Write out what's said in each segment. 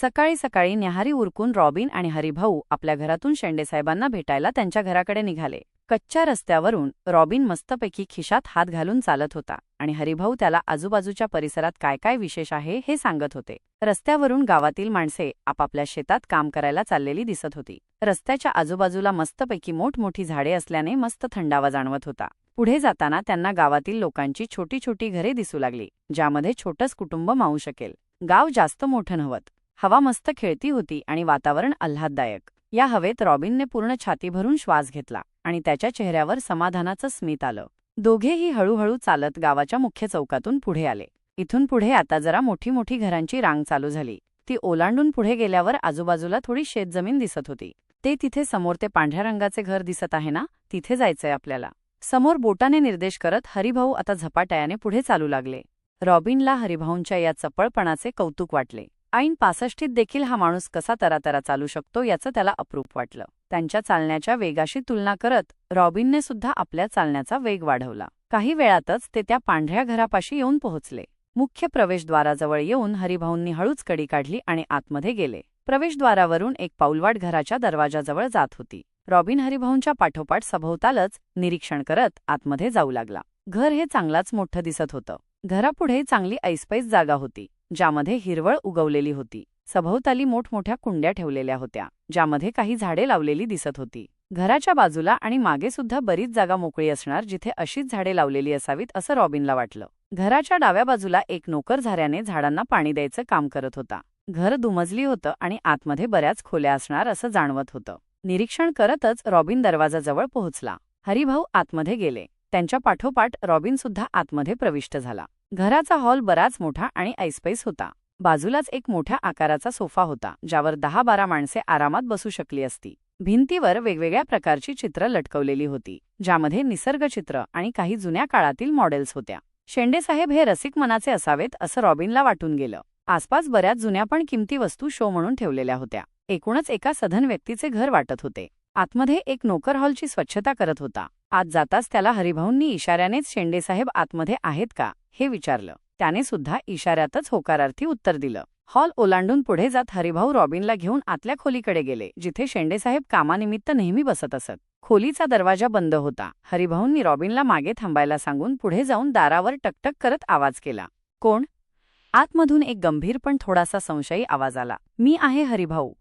सकाळी सकाळी न्याहारी उरकून रॉबिन आणि हरिभाऊ आपल्या घरातून शेंडेसाहेबांना भेटायला त्यांच्या घराकडे निघाले. कच्च्या रस्त्यावरून रॉबिन मस्तपैकी खिशात हात घालून चालत होता आणि हरिभाऊ त्याला आजूबाजूच्या परिसरात काय काय विशेष आहे हे सांगत होते. रस्त्यावरून गावातील माणसे आपापल्या शेतात काम करायला चाललेली दिसत होती. रस्त्याच्या आजूबाजूला मस्तपैकी मोठमोठी झाडे असल्याने मस्त थंडावा जाणवत होता. पुढे जाताना त्यांना गावातील लोकांची छोटी छोटी घरे दिसू लागली ज्यामध्ये छोटंच कुटुंब मावू शकेल. गाव जास्त मोठं नव्हत हवा मस्त खेळती होती आणि वातावरण आल्हाददायक. या हवेत रॉबिनने पूर्ण छाती भरून श्वास घेतला आणि त्याच्या चेहऱ्यावर समाधानाचं स्मित आलं. दोघेही हळूहळू चालत गावाच्या मुख्य चौकातून पुढे आले. इथून पुढे आता जरा मोठी मोठी घरांची रांग चालू झाली. ती ओलांडून पुढे गेल्यावर आजूबाजूला थोडी शेतजमीन दिसत होती. ते तिथे समोर ते पांढऱ्या रंगाचे घर दिसत आहे ना? तिथे जायचंय आपल्याला. समोर बोटाने निर्देश करत हरिभाऊ आता झपाट्याने पुढे चालू लागले. रॉबिनला हरिभाऊंच्या या चपळपणाचे कौतुक वाटले. ऐन पासष्टीत देखील हा माणूस कसा तरातरा चालू शकतो याचं त्याला अप्रूप वाटलं. त्यांच्या चालण्याच्या वेगाशी तुलना करत रॉबिनने सुद्धा आपल्या चालण्याचा वेग वाढवला. काही वेळातच ते त्या पांढऱ्या घरापाशी येऊन पोहोचले. मुख्य प्रवेशद्वाराजवळ येऊन हरिभाऊंनी हळूच कडी काढली आणि आतमध्ये गेले. प्रवेशद्वारावरून एक पाऊलवाट घराच्या दरवाजाजवळ जात होती. रॉबिन हरिभाऊंच्या पाठोपाठ सभोवतालच निरीक्षण करत आतमध्ये जाऊ लागला. घर हे चांगलाच मोठं दिसत होतं. घरापुढे चांगली ऐसपैस जागा होती. ज्यामध्ये हिरवळ उगवलेली होती. सभोवताली मोठमोठ्या कुंड्या ठेवलेल्या होत्या ज्यामध्ये काही झाडे लावलेली दिसत होती. घराच्या बाजूला आणि मागे सुद्धा बरीच जागा मोकळी असणार जिथे अशीच झाडे लावलेली असावीत असं रॉबिनला वाटलं. घराच्या डाव्या बाजूला एक नोकर झाऱ्याने झाडांना पाणी द्यायचं काम करत होता. घर दुमजली होतं आणि आतमध्ये बऱ्याच खोल्या असणार असं जाणवत होतं. निरीक्षण करतच रॉबिन दरवाजाजवळ पोहोचला. हरिभाऊ आतमध्ये गेले. त्यांच्या पाठोपाठ रॉबिन सुद्धा आतमध्ये प्रविष्ट झाला. घराचा हॉल बराच मोठा आणि ऐसपैस होता. बाजूलाच एक मोठ्या आकाराचा सोफा होता ज्यावर दहा बारा माणसे आरामात बसू शकली असती. भिंतीवर वेगवेगळ्या प्रकारची चित्र लटकवलेली होती ज्यामध्ये निसर्गचित्र आणि काही जुन्या काळातील मॉडेल्स होत्या. शेंडेसाहेब हे रसिक मनाचे असावेत असं रॉबिनला वाटून गेलं. आसपास बऱ्याच जुन्या पण किमती वस्तू शो म्हणून ठेवलेल्या होत्या. एकूणच एका सधन व्यक्तीचे घर वाटत होते. आतमध्ये एक नोकर हॉलची स्वच्छता करत होता. आत जाताच त्याला हरिभाऊंनी इशाऱ्यानेच शेंडेसाहेब आतमध्ये आहेत का? हे विचारलं. त्याने सुद्धा इशाऱ्यातच होकारार्थी उत्तर दिलं. हॉल ओलांडून पुढे जात हरिभाऊ रॉबिनला घेऊन आतल्या खोलीकडे गेले जिथे शेंडेसाहेब कामानिमित्त नेहमी बसत असत. खोलीचा दरवाजा बंद होता. हरिभाऊंनी रॉबिनला मागे थांबायला सांगून पुढे जाऊन दारावर टकटक करत आवाज केला. कोण? आतमधून एक गंभीर पण थोडासा संशयी आवाज आला. मी आहे हरिभाऊ.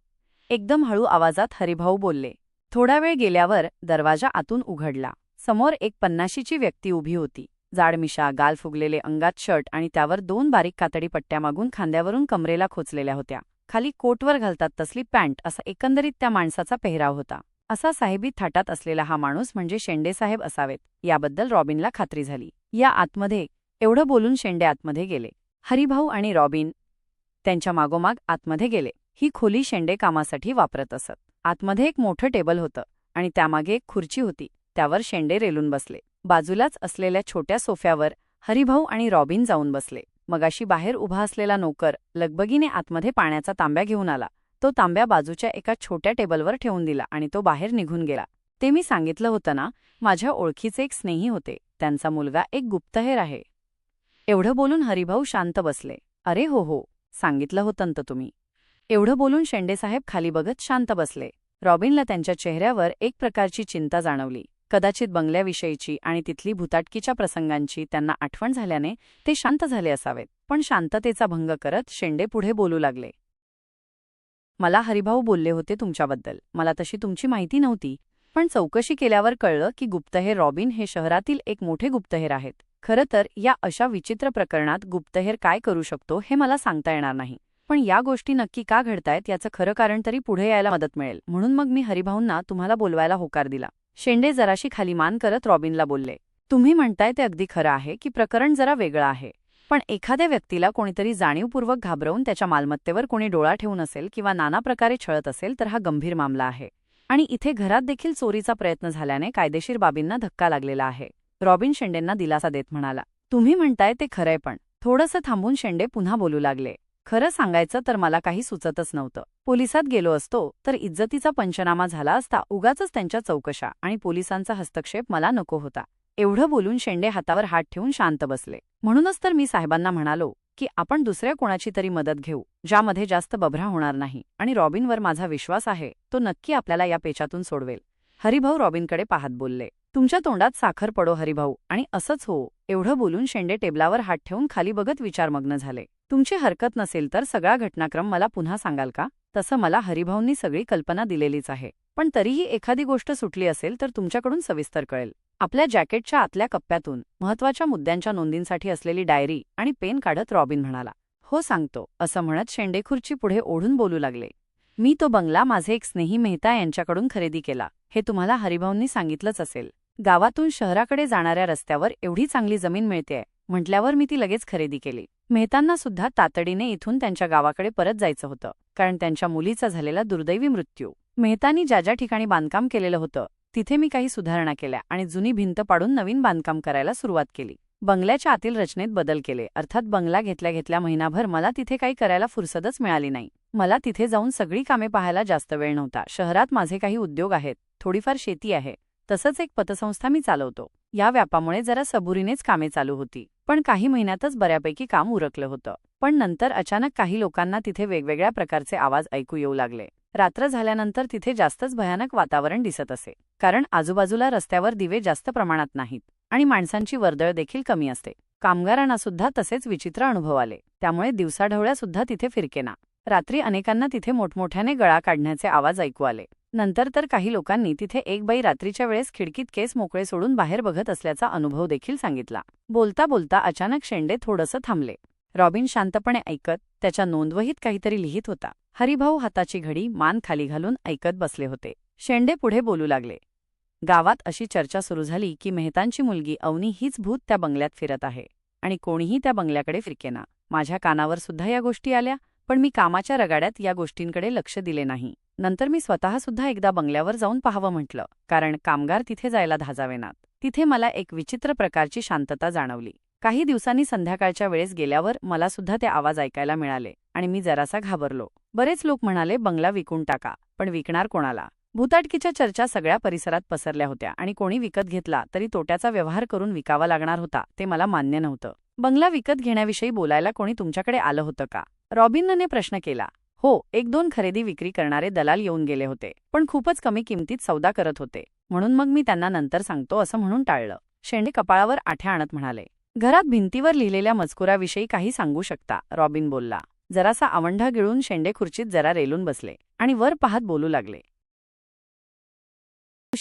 एकदम हळू आवाजात हरिभाऊ बोलले. थोडा वेळ गेल्यावर दरवाजा आतून उघडला. समोर एक पन्नाशीची व्यक्ती उभी होती. जाडमिशा गाल फुगलेले अंगात शर्ट आणि त्यावर दोन बारीक कातडी पट्ट्या मागून खांद्यावरून कमरेला खोचलेल्या होत्या. खाली कोटवर घालतात तसली पॅन्ट असा एकंदरीत त्या माणसाचा पेहराव होता. असा साहेबी थाटात असलेला हा माणूस म्हणजे शेंडेसाहेब असावेत. याबद्दल रॉबिनला खात्री झाली. या आतमध्ये एवढं बोलून शेंडे आतमध्ये गेले. हरिभाऊ आणि रॉबिन त्यांच्या मागोमाग आतमध्ये गेले. ही खोली शेंडे कामासाठी वापरत असत. आतमध्ये एक मोठं टेबल होतं आणि त्यामागे एक खुर्ची होती. त्यावर शेंडे रेलून बसले. बाजूलाच असलेल्या छोट्या सोफ्यावर हरिभाऊ आणि रॉबिन जाऊन बसले. मगाशी बाहेर उभा असलेला नोकर लगबगीने आतमध्ये पाण्याचा तांब्या घेऊन आला. तो तांब्या बाजूच्या एका छोट्या टेबलवर ठेवून दिला आणि तो बाहेर निघून गेला. ते मी सांगितलं होतं ना माझ्या ओळखीचे एक स्नेही होते. त्यांचा मुलगा एक गुप्तहेर आहे. एवढं बोलून हरिभाऊ शांत बसले. अरे हो हो सांगितलं होतं तुम्ही. एवढं बोलून शेंडेसाहेब खाली बघत शांत बसले. रॉबिनला त्यांच्या चेहऱ्यावर एक प्रकारची चिंता जाणवली. कदाचित बंगल्याविषयीची आणि तिथली भूताटकीच्या प्रसंगांची त्यांना आठवण झाल्याने ते शांत झाले असावेत पण शांततेचा भंग करत शेंडे पुढे बोलू लागले. मला हरिभाऊ बोलले होते तुमच्याबद्दल. मला तशी तुमची माहिती नव्हती. पण चौकशी केल्यावर कळलं की गुप्तहेर रॉबिन हे शहरातील एक मोठे गुप्तहेर आहेत. खरं तर या अशा विचित्र प्रकरणात गुप्तहेर काय करू शकतो हे मला सांगता येणार नाही. पण या गोष्टी नक्की का घडतायत याचं खरं कारण तरी पुढे यायला मदत मिळेल. म्हणून मग मी हरिभाऊंना तुम्हाला बोलवायला होकार दिला. शेंडे जराशी खाली मान करत रॉबिनला बोलले तुम्ही म्हणताय ते अगदी खरं आहे की प्रकरण जरा वेगळं आहे पण एखाद्या व्यक्तीला कोणीतरी जाणीवपूर्वक घाबरवून त्याच्या मालमत्तेवर कोणी डोळा ठेवून असेल किंवा नाना प्रकारे छळत असेल तर हा गंभीर मामला आहे. आणि इथे घरात देखील चोरीचा प्रयत्न झाल्याने कायदेशीर बाबींना धक्का लागलेला आहे. रॉबिन शेंडेंना दिलासा देत म्हणाला तुम्ही म्हणताय ते खरंय पण थोडंसं थांबून शेंडे पुन्हा बोलू लागले. खरं सांगायचं तर मला काही सुचतच नव्हतं. पोलिसात गेलो असतो तर इज्जतीचा पंचनामा झाला असता उगाच त्यांच्या चौकशा आणि पोलिसांचा हस्तक्षेप मला नको होता. एवढं बोलून शेंडे हातावर हात ठेवून शांत बसले. म्हणूनच तर मी साहेबांना म्हणालो की आपण दुसऱ्या कोणाची तरी मदत घेऊ ज्यामध्ये जास्त बभरा होणार नाही आणि रॉबिनवर माझा विश्वास आहे तो नक्की आपल्याला या पेचातून सोडवेल. हरिभाऊ रॉबिनकडे पाहत बोलले तुमच्या तोंडात साखर पडो हरिभाऊ आणि असंच हो एवढं बोलून शेंडे टेबलावर हात ठेवून खाली बघत विचारमग्न झाले. तुमची हरकत नसेल तर सगळा घटनाक्रम मला पुन्हा सांगाल का? तसं मला हरिभाऊंनी सगळी कल्पना दिलेलीच आहे. पण तरीही एखादी गोष्ट सुटली असेल तर तुमच्याकडून सविस्तर कळेल. आपल्या जॅकेटच्या आतल्या कप्प्यातून महत्त्वाच्या मुद्द्यांच्या नोंदींसाठी असलेली डायरी आणि पेन काढत रॉबिन म्हणाला हो सांगतो असं म्हणत शेंडेखुर्ची पुढे ओढून बोलू लागले. मी तो बंगला माझे एक स्नेही मेहता यांच्याकडून खरेदी केला. हे तुम्हाला हरिभाऊंनी सांगितलंच असेल. गावातून शहराकडे जाणाऱ्या रस्त्यावर एवढी चांगली जमीन मिळतेय म्हटल्यावर मी ती लगेच खरेदी केली. मेहतांना सुद्धा तातडीने इथून त्यांच्या गावाकडे परत जायचं होतं कारण त्यांच्या मुलीचा झालेला दुर्दैवी मृत्यू. मेहतांनी ज्या ज्या ठिकाणी बांधकाम केलेलं होतं तिथे मी काही सुधारणा केल्या आणि जुनी भिंत पाडून नवीन बांधकाम करायला सुरुवात केली. बंगल्याच्या आतील रचनेत बदल केले अर्थात बंगला घेतल्या घेतल्या महिनाभर मला तिथे काही करायला फुरसदच मिळाली नाही. मला तिथे जाऊन सगळी कामे पाहायला जास्त वेळ नव्हता. शहरात माझे काही उद्योग आहेत थोडीफार शेती आहे तसंच एक पतसंस्था मी चालवतो. या व्यापामुळे जरा सबुरीनेच कामे चालू होती. पण काही महिन्यातच बऱ्यापैकी काम उरकलं होतं. पण नंतर अचानक काही लोकांना तिथे वेगवेगळ्या प्रकारचे आवाज ऐकू येऊ लागले. रात्र झाल्यानंतर तिथे जास्तच भयानक वातावरण दिसत असे. कारण आजूबाजूला रस्त्यावर दिवे जास्त प्रमाणात नाहीत आणि माणसांची वर्दळ देखील कमी असते. कामगारांना सुद्धा तसेच विचित्र अनुभव आले. त्यामुळे दिवसाढवळ्या सुद्धा तिथे फिरकेना. रात्री अनेकांना तिथे मोठमोठ्याने गळा काढण्याचे आवाज ऐकू आले. नंतर तर काही लोकांनी तिथे एक बाई रात्रीच्या वेळेस खिडकीत केस मोकळे सोडून बाहेर बघत असल्याचा अनुभव देखील सांगितला. बोलता बोलता अचानक शेंडे थोडंसं थांबले. रॉबिन शांतपणे ऐकत त्याच्या नोंदवहीत काहीतरी लिहित होता. हरिभाऊ हाताची घडी मान खाली घालून ऐकत बसले होते. शेंडे पुढे बोलू लागले. गावात अशी चर्चा सुरू झाली की मेहतांची मुलगी अवनी हीच भूत त्या बंगल्यात फिरत आहे. आणि कोणीही त्या बंगल्याकडे फिरकेना. माझ्या कानावर सुद्धा या गोष्टी आल्या. पण मी कामाच्या रगाड्यात या गोष्टींकडे लक्ष दिले नाही. नंतर मी स्वतःसुद्धा एकदा बंगल्यावर जाऊन पाहावं म्हटलं कारण कामगार तिथे जायला धाजावेनात तिथे मला एक विचित्र प्रकारची शांतता जाणवली. काही दिवसांनी संध्याकाळच्या वेळेस गेल्यावर मला सुद्धा ते आवाज ऐकायला मिळाले आणि मी जरासा घाबरलो. बरेच लोक म्हणाले बंगला विकून टाका पण विकणार कोणाला? भूताटकीच्या चर्चा सगळ्या परिसरात पसरल्या होत्या आणि कोणी विकत घेतला तरी तोट्याचा व्यवहार करून विकावा लागणार होता ते मला मान्य नव्हतं. बंगला विकत घेण्याविषयी बोलायला कोणी तुमच्याकडे आलं होतं का? रॉबिनने प्रश्न केला हो एक दोन खरेदी विक्री करणारे दलाल येऊन गेले होते पण खूपच कमी किमतीत सौदा करत होते म्हणून मग मी त्यांना नंतर सांगतो असं म्हणून टाळलं. शेंडे कपाळावर आठ्या आणत म्हणाले घरात भिंतीवर लिहिलेल्या मजकुराविषयी काही सांगू शकता रॉबिन बोलला. जरासा आवंढा गिळून शेंडे खुर्चीत जरा रेलून बसले आणि वर पाहत बोलू लागले.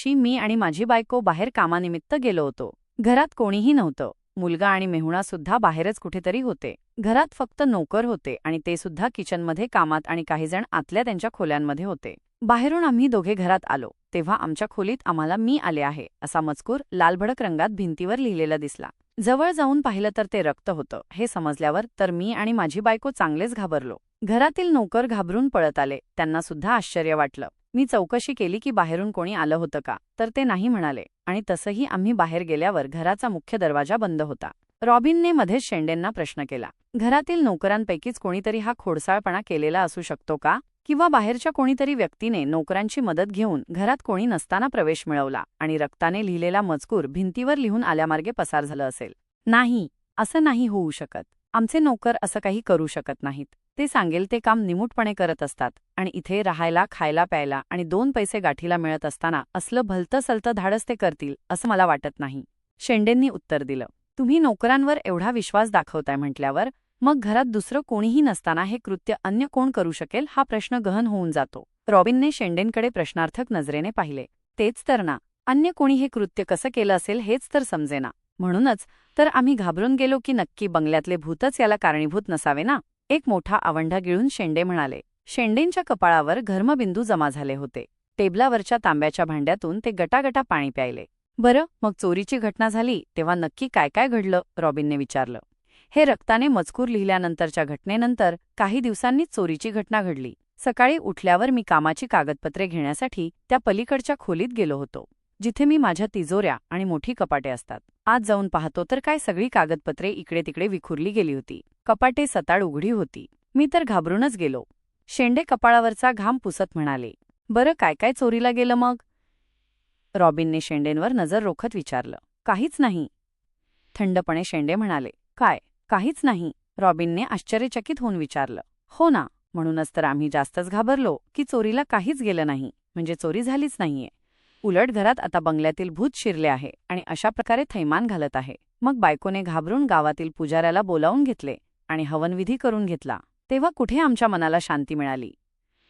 मी आणि माझी बायको बाहेर कामानिमित्त गेलो होतो. घरात कोणीही नव्हतं. मुलगा आणि मेहुणा सुद्धा बाहेरच कुठेतरी होते. घरात फक्त नोकर होते आणि ते सुद्धा किचनमध्ये कामात आणि काहीजण आतल्या त्यांच्या खोल्यांमध्ये होते. बाहेरून आम्ही दोघे घरात आलो. तेव्हा आमच्या खोलीत आम्हाला मी आले आहे असा मजकूर लालभडक रंगात भिंतीवर लिहिलेला दिसला. जवळ जाऊन पाहिलं तर ते रक्त होतं. हे समजल्यावर तर मी आणि माझी बायको चांगलेच घाबरलो. घरातील नोकर घाबरून पळत आले. त्यांना सुद्धा आश्चर्य वाटलं. मी चौकशी केली की बाहेरून कोणी आलं होतं का? तर ते नाही म्हणाले. आणि तसंही आम्ही बाहेर गेल्यावर घराचा मुख्य दरवाजा बंद होता. रॉबिनने मध्येच शेंडेंना प्रश्न केला घरातील नोकरांपैकीच कोणीतरी हा खोडसाळपणा केलेला असू शकतो का? किंवा बाहेरच्या कोणीतरी व्यक्तीने नोकरांची मदत घेऊन घरात कोणी नसताना प्रवेश मिळवला आणि रक्ताने लिहिलेला मजकूर भिंतीवर लिहून आल्यामार्गे पसार झालं असेल. नाही असं नाही होऊ शकत. आमचे नोकर असं काही करू शकत नाहीत. ते सांगेल ते काम निमूटपणे करत असतात आणि इथे राहायला खायला प्यायला आणि दोन पैसे गाठीला मिळत असताना असलं भलतं सलतं धाडस ते करतील असं मला वाटत नाही. शेंडेंनी उत्तर दिलं. तुम्ही नोकरांवर एवढा विश्वास दाखवताय म्हटल्यावर मग घरात दुसरं कोणीही नसताना हे कृत्य अन्य कोण करू शकेल हा प्रश्न गहन होऊन जातो. रॉबिनने शेंडेंकडे प्रश्नार्थक नजरेने पाहिले. तेच तर ना. अन्य कोणी हे कृत्य कसं केलं असेल हेच तर समजेना. म्हणूनच तर आम्ही घाबरून गेलो की नक्की बंगल्यातले भूतच याला कारणीभूत नसावे ना? एक मोठा आवंढा गिळून शेंडे म्हणाले. शेंडेंच्या कपाळावर घर्मबिंदू जमा झाले होते. टेबलावरच्या तांब्याच्या भांड्यातून ते गटागटा पाणी प्यायले. बरं मग चोरीची घटना झाली तेव्हा नक्की काय काय घडलं? रॉबिनने विचारलं. हे रक्ताने मजकूर लिहिल्यानंतरच्या घटनेनंतर काही दिवसांनीच चोरीची घटना घडली. सकाळी उठल्यावर मी कामाची कागदपत्रे घेण्यासाठी त्या पलीकडच्या खोलीत गेलो होतो. जिथे मी माझ्या तिजोऱ्या आणि मोठी कपाटे असतात. आज जाऊन पाहतो तर काय सगळी कागदपत्रे इकडे तिकडे विखुरली गेली होती. कपाटे सताड उघडी होती. मी तर घाबरूनच गेलो. शेंडे कपाळावरचा घाम पुसत म्हणाले बरं काय काय चोरीला गेलं मग? रॉबिनने शेंडेंवर नजर रोखत विचारलं काहीच नाही. थंडपणे शेंडे म्हणाले काय? काहीच नाही. रॉबिनने आश्चर्यचकित होऊन विचारलं हो ना म्हणूनच तर आम्ही जास्तच घाबरलो की चोरीला काहीच गेलं नाही. म्हणजे चोरी झालीच नाहीये. उलट घरात आता बंगल्यातील भूत शिरले आहे आणि अशा प्रकारे थैमान घालत आहे. मग बायकोने घाबरून गावातील पुजाऱ्याला बोलावून घेतले आणि हवनविधी करून घेतला. तेव्हा कुठे आमच्या मनाला शांती मिळाली?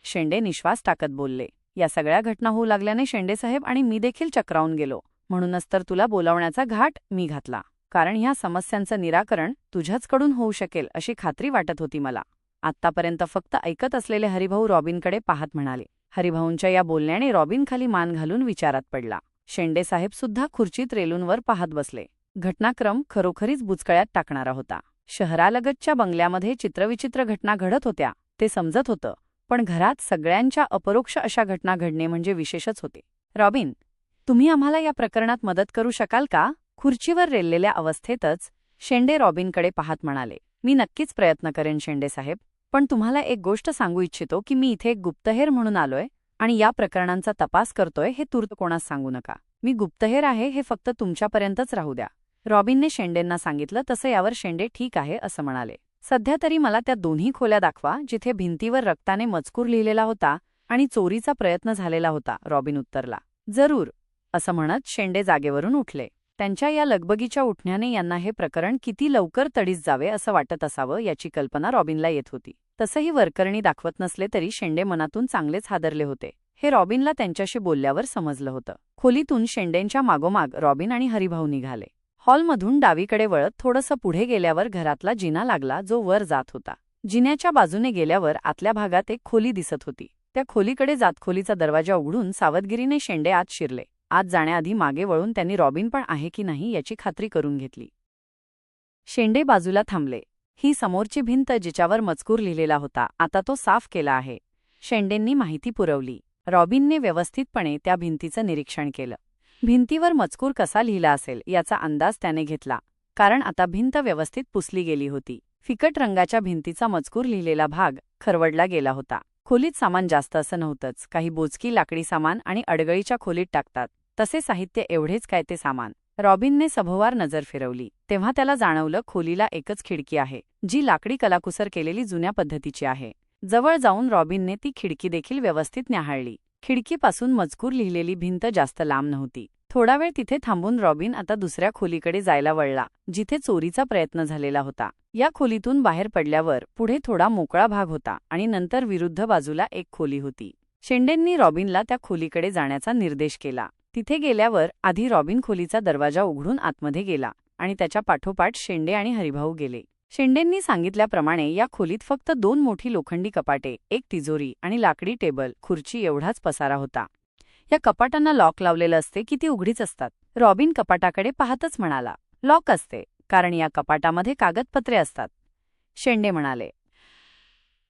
शेंडे निश्वास टाकत बोलले. या सगळ्या घटना होऊ लागल्याने शेंडेसाहेब आणि मी देखील चक्रावून गेलो. म्हणूनच तर तुला बोलावण्याचा घाट मी घातला. कारण ह्या समस्यांचं निराकरण तुझ्याचकडून होऊ शकेल अशी खात्री वाटत होती मला. आत्तापर्यंत फक्त ऐकत असलेले हरिभाऊ रॉबिनकडे पाहत म्हणाले. हरिभाऊंच्या या बोलण्याने रॉबिन खाली मान घालून विचारात पडला. शेंडेसाहेब सुद्धा खुर्चीत रेलूंवर पाहत बसले. घटनाक्रम खरोखरीच बुचकळ्यात टाकणारा होता. शहरालगतच्या बंगल्यामध्ये चित्रविचित्र घटना घडत होत्या ते समजत होतं पण घरात सगळ्यांच्या अपरोक्ष अशा घटना घडणे म्हणजे विशेषच होते. रॉबिन तुम्ही आम्हाला या प्रकरणात मदत करू शकाल का? खुर्चीवर रेललेल्या अवस्थेतच शेंडे रॉबिनकडे पाहत म्हणाले. मी नक्कीच प्रयत्न करेन शेंडेसाहेब. पण तुम्हाला एक गोष्ट सांगू इच्छितो की मी इथे एक गुप्तहेर म्हणून आलोय आणि या प्रकरणांचा तपास करतोय हे तूर्त कोणास सांगू नका. मी गुप्तहेर आहे हे फक्त तुमच्यापर्यंतच राहू द्या. रॉबिनने शेंडेंना सांगितलं तसं यावर शेंडे ठीक आहे असं म्हणाले. सध्या तरी मला त्या दोन्ही खोल्या दाखवा जिथे भिंतीवर रक्ताने मजकूर लिहिलेला होता आणि चोरीचा प्रयत्न झालेला होता रॉबिन उत्तरला. जरूर असं म्हणत शेंडे जागेवरून उठले. त्यांच्या या लगबगीच्या उठण्याने यांना हे प्रकरण किती लवकर तडीस जावे असं वाटत असावं याची कल्पना रॉबिनला येत होती. तसंही वरकरणी दाखवत नसले तरी शेंडे मनातून चांगलेच हादरले होते. हे रॉबिनला त्यांच्याशी बोलल्यावर समजलं होतं. खोलीतून शेंडेंच्या मागोमाग रॉबिन आणि हरिभाऊ निघाले. हॉलमधून डावीकडे वळत थोडंसं पुढे गेल्यावर घरातला जिना लागला जो वर जात होता. जिन्याच्या बाजूने गेल्यावर आतल्या भागात एक खोली दिसत होती. त्या खोलीकडे जात खोलीचा दरवाजा उघडून सावधगिरीने शेंडे आत शिरले. आत जाण्याआधी मागे वळून त्यांनी रॉबिन पण आहे की नाही याची खात्री करून घेतली. शेंडे बाजूला थांबले. ही समोरची भिंत जिच्यावर मजकूर लिहिलेला होता आता तो साफ केला आहे. शेंडेंनी माहिती पुरवली. रॉबिनने व्यवस्थितपणे त्या भिंतीचं निरीक्षण केलं. भिंतीवर मजकूर कसा लिहिला असेल याचा अंदाज त्याने घेतला कारण आता भिंत व्यवस्थित पुसली गेली होती. फिकट रंगाच्या भिंतीचा मजकूर लिहिलेला भाग खरवडला गेला होता. खोलीत सामान जास्त असं नव्हतंच. काही बोचकी लाकडी सामान आणि अडगळीच्या खोलीत टाकतात. तसे साहित्य एवढेच काय ते सामान. रॉबिनने सभोवार नजर फिरवली. तेव्हा त्याला जाणवलं खोलीला एकच खिडकी आहे जी लाकडी कलाकुसर केलेली जुन्या पद्धतीची आहे. जवळ जाऊन रॉबिनने ती खिडकी देखील व्यवस्थित न्याहाळली. खिडकीपासून मजकूर लिहिलेली भिंत जास्त लांब नव्हती. थोडा वेळ तिथे थांबून रॉबिन आता दुसऱ्या खोलीकडे जायला वळला जिथे चोरीचा प्रयत्न झालेला होता. या खोलीतून बाहेर पडल्यावर पुढे थोडा मोकळा भाग होता आणि नंतर विरुद्ध बाजूला एक खोली होती. शेंडेंनी रॉबिनला त्या खोलीकडे जाण्याचा निर्देश केला. तिथे गेल्यावर आधी रॉबिन खोलीचा दरवाजा उघडून आतमध्ये गेला आणि त्याच्या पाठोपाठ शेंडे आणि हरिभाऊ गेले. शेंडेंनी सांगितल्याप्रमाणे या खोलीत फक्त दोन मोठी लोखंडी कपाटे एक तिजोरी आणि लाकडी टेबल खुर्ची एवढाच पसारा होता. या कपाटांना लॉक लावलेलं असते की ती उघडीच असतात. रॉबिन कपाटाकडे पाहतच म्हणाला लॉक असते कारण या कपाटामध्ये कागदपत्रे असतात. शेंडे म्हणाले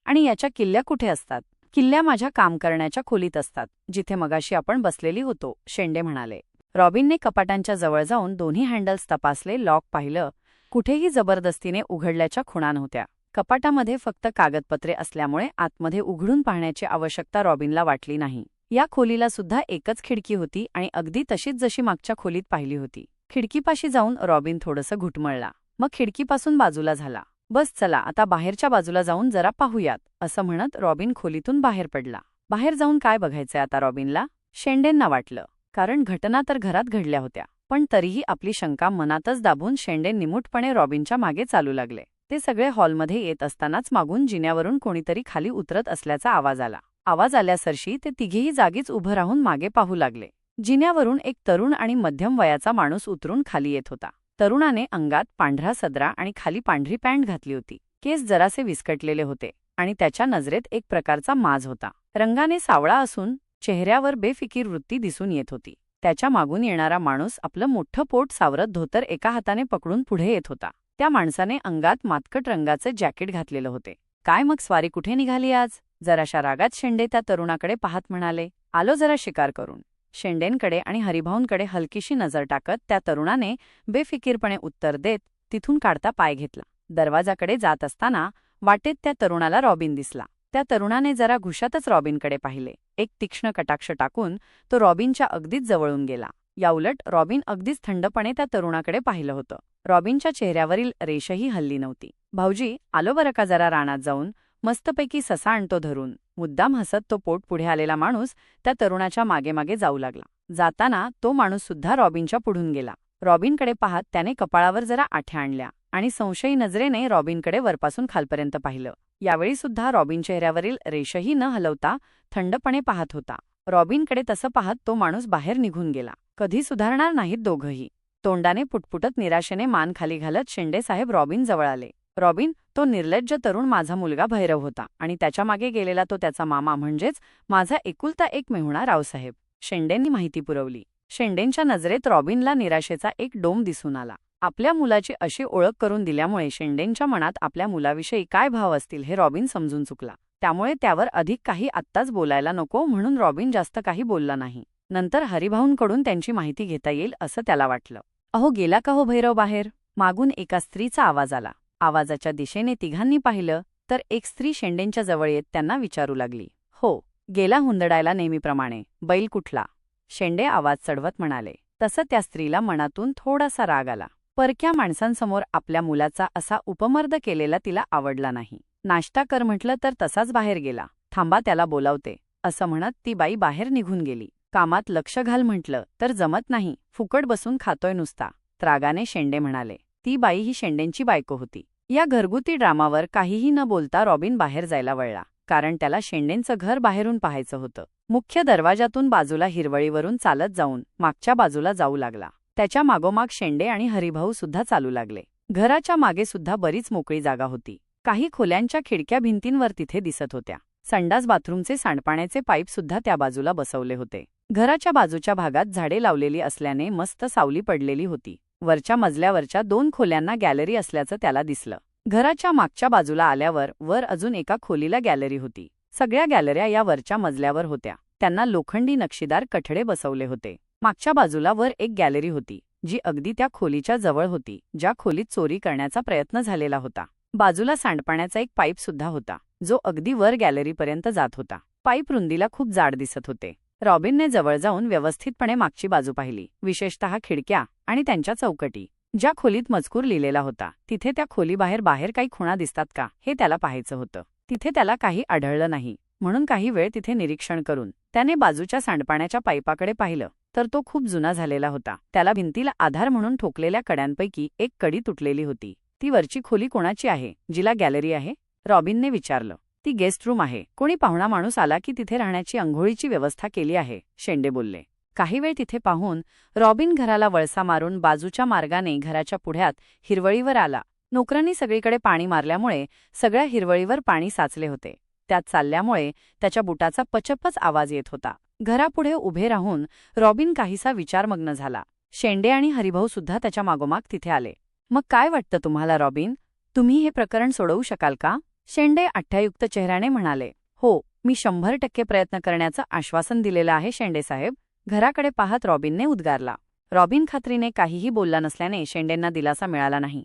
आणि याच्या किल्ल्या कुठे असतात? किल्ल्या माझ्या काम करण्याच्या खोलीत असतात जिथे मगाशी आपण बसलेली होतो शेंडे म्हणाले. रॉबिनने कपाटांच्या जवळ जाऊन दोन्ही हँडल्स तपासले लॉक पाहिलं. कुठेही जबरदस्तीने उघडल्याच्या खुणा नव्हत्या. कपाटामध्ये फक्त कागदपत्रे असल्यामुळे आतमध्ये उघडून पाहण्याची आवश्यकता रॉबिनला वाटली नाही. या खोलीला सुद्धा एकच खिडकी होती आणि अगदी तशीच जशी मागच्या खोलीत पाहिली होती. खिडकीपाशी जाऊन रॉबिन थोडंसं घुटमळला. मग खिडकीपासून बाजूला झाला. बस चला आता बाहेरच्या बाजूला जाऊन जरा पाहूयात असं म्हणत रॉबिन खोलीतून बाहेर पडला. बाहेर जाऊन काय बघायचंय आता रॉबिनला? शेंडेंना वाटलं कारण घटना तर घरात घडल्या होत्या पण तरीही आपली शंका मनातच दाबून शेंडे निमूटपणे रॉबिनच्या मागे चालू लागले. ते सगळे हॉलमध्ये येत असतानाच मागून जिन्यावरून कोणीतरी खाली उतरत असल्याचा आवाज आला. आवाज आल्यासरशी ते तिघेही जागीच उभं राहून मागे पाहू लागले. जिन्यावरून एक तरुण आणि मध्यम वयाचा माणूस उतरून खाली येत होता. तरुणाने अंगात पांढरा सदरा आणि खाली पांढरी पॅन्ट घातली होती. केस जरासे विस्कटलेले होते आणि त्याच्या नजरेत एक प्रकारचा माज होता. रंगाने सावळा असून चेहऱ्यावर बेफिकीर वृत्ती दिसून येत होती. त्याच्या मागून येणारा माणूस आपलं मोठं पोट सावरत धोतर एका हाताने पकडून पुढे येत होता. त्या माणसाने अंगात मातकट रंगाचे जॅकेट घातलेलं होते. काय मग स्वारी कुठे निघाली आज? जराशा रागात शेंडे त्या तरुणाकडे पाहत म्हणाले. आलो जरा शिकार करून. शेंडेंकडे आणि हरिभाऊंकडे हलकीशी नजर टाकत त्या तरुणाने बेफिकीरपणे उत्तर देत तिथून काढता पाय घेतला. दरवाजाकडे जात असताना वाटेत त्या तरुणाला रॉबिन दिसला. त्या तरुणाने जरा घुशातच रॉबिनकडे पाहिले. एक तीक्ष्ण कटाक्ष टाकून तो रॉबिनच्या अगदीच जवळून गेला. याउलट रॉबिन अगदीच थंडपणे त्या तरुणाकडे पाहिलं होतं. रॉबिनच्या चेहऱ्यावरील रेषही हल्ली नव्हती. भाऊजी आलो बरं का जरा रानात जाऊन? मस्तपैकी ससा आणतो धरून. मुद्दाम हसत तो पोट पुढे आलेला माणूस त्या तरुणाच्या मागे मागे जाऊ लागला. जाताना तो माणूस सुद्धा रॉबिनच्या पुढून गेला. रॉबिनकडे पाहत त्याने कपाळावर जरा आठ्या आणल्या आणि संशयी नजरेने रॉबिनकडे वरपासून खालपर्यंत पाहिलं. यावेळी सुद्धा रॉबिन चेहऱ्यावरील रेषही न हलवता थंडपणे पाहत होता. रॉबिनकडे तसं पाहत तो माणूस बाहेर निघून गेला. कधी सुधारणार नाहीत दोघंही. तोंडाने पुटपुटत निराशेने मान खाली घालत शेंडेसाहेब रॉबिन जवळ आले. रॉबिन तो निर्लज्ज तरुण माझा मुलगा भैरव होता आणि त्याच्यामागे गेलेला तो त्याचा मामा म्हणजेच माझा एकुलता एक मेहुणा रावसाहेब. शेंडेंनी माहिती पुरवली. शेंडेंच्या नजरेत रॉबिनला निराशेचा एक डोम दिसून आला. आपल्या मुलाची अशी ओळख करून दिल्यामुळे शेंडेंच्या मनात आपल्या मुलाविषयी काय भाव असतील हे रॉबिन समजून चुकला. त्यामुळे त्यावर अधिक काही आत्ताच बोलायला नको म्हणून रॉबिन जास्त काही बोलला नाही. नंतर हरिभाऊंकडून त्यांची माहिती घेता येईल असं त्याला वाटलं. अहो गेला का हो भैरव बाहेर? मागून एका स्त्रीचा आवाज आला. आवाजाच्या दिशेने तिघांनी पाहिलं तर एक स्त्री शेंडेंच्या जवळ येत त्यांना विचारू लागली. हो गेला हुंदडायला नेहमीप्रमाणे. बैल कुठला? शेंडे आवाज चढवत म्हणाले. तसं त्या स्त्रीला मनातून थोडासा राग आला. परक्या माणसांसमोर आपल्या मुलाचा असा उपमर्द केलेला तिला आवडला नाही. नाश्ता कर म्हटलं तर तसाच बाहेर गेला. थांबा त्याला बोलावते. असं म्हणत ती बाई बाहेर निघून गेली. कामात लक्ष घाल म्हटलं तर जमत नाही. फुकट बसून खातोय नुसता. त्रागाने शेंडे म्हणाले. ती बाई ही शेंडेंची बायको होती. या घरगुती ड्रामावर काहीही न बोलता रॉबिन बाहेर जायला वळला कारण त्याला शेंडेंचं घर बाहेरून पाहायचं होतं. मुख्य दरवाजातून बाजूला हिरवळीवरून चालत जाऊन मागच्या बाजूला जाऊ लागला. त्याच्या मागोमाग शेंडे आणि हरिभाऊ सुद्धा चालू लागले. घराच्या मागे सुद्धा बरीच मोकळी जागा होती. काही खोल्यांच्या खिडक्या भिंतींवर तिथे दिसत होत्या. संडास बाथरूमचे सांडपाण्याचे पाईप सुद्धा त्या बाजूला बसवले होते. घराच्या बाजूच्या भागात झाडे लावलेली असल्याने मस्त सावली पडलेली होती. वरच्या मजल्यावरच्या दोन खोल्यांना गॅलरी असल्याचं त्याला दिसलं. घराच्या मागच्या बाजूला आल्यावर वर अजून एका खोलीला गॅलरी होती. सगळ्या गॅलऱ्या या वरच्या मजल्यावर होत्या. त्यांना लोखंडी नक्षीदार कठडे बसवले होते. मागच्या बाजूला वर एक गॅलरी होती जी अगदी त्या खोलीच्या जवळ होती ज्या खोलीत चोरी करण्याचा प्रयत्न झालेला होता. बाजूला सांडपाण्याचा एक पाईप सुद्धा होता जो अगदी वर गॅलरीपर्यंत जात होता. पाईप रुंदीला खूप जाड दिसत होते. रॉबिनने जवळ जाऊन व्यवस्थितपणे मागची बाजू पाहिली. विशेषतः खिडक्या आणि त्यांच्या चौकटी ज्या खोलीत मजकूर लिहिलेला होता. तिथे त्या खोलीबाहेर बाहेर काही खुणा दिसतात का हे त्याला पाहायचं होतं. तिथे त्याला काही आढळलं नाही. म्हणून काही वेळ तिथे निरीक्षण करून त्याने बाजूच्या सांडपाण्याच्या पाईपाकडे पाहिलं तर तो खूप जुना झालेला होता. त्याला भिंतीला आधार म्हणून ठोकलेल्या कड्यांपैकी एक कडी तुटलेली होती. ती वरची खोली कोणाची आहे जिला गॅलरी आहे? रॉबिनने विचारलं. ती गेस्ट रूम आहे. कोणी पाहुणा माणूस आला की तिथे राहण्याची अंघोळीची व्यवस्था केली आहे शेंडे बोलले. काही वेळ तिथे पाहून रॉबिन घराला वळसा मारून बाजूच्या मार्गाने घराच्या पुढ्यात हिरवळीवर आला. नोकरांनी सगळीकडे पाणी मारल्यामुळे सगळ्या हिरवळीवर पाणी साचले होते. त्यात चालल्यामुळे त्याच्या बुटाचा पचपच आवाज येत होता. घरापुढे उभे राहून रॉबिन काहीसा विचारमग्न झाला. शेंडे आणि हरिभाऊ सुद्धा त्याच्या मागोमाग तिथे आले. मग काय वाटतं तुम्हाला रॉबिन? तुम्ही हे प्रकरण सोडवू शकाल का? शेंडे आठ्यायुक्त चेहऱ्याने म्हणाले हो मी शंभर टक्के प्रयत्न करण्याचं आश्वासन दिलेलं आहे शेंडे साहेब. घराकडे पाहत रॉबिनने उद्गारला. रॉबिन खात्रीने काहीही बोलला नसल्याने शेंडेंना दिलासा मिळाला नाही.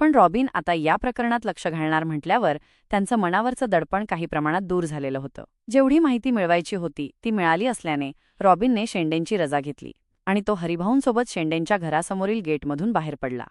पण रॉबिन आता या प्रकरणात लक्ष घालणार म्हटल्यावर त्यांचं मनावरचं दडपण काही प्रमाणात दूर झालेलं होतं. जेवढी माहिती मिळवायची होती ती मिळाली असल्याने रॉबिनने शेंडेंची रजा घेतली आणि तो हरिभाऊंसोबत शेंडेंच्या घरासमोरील गेटमधून बाहेर पडला.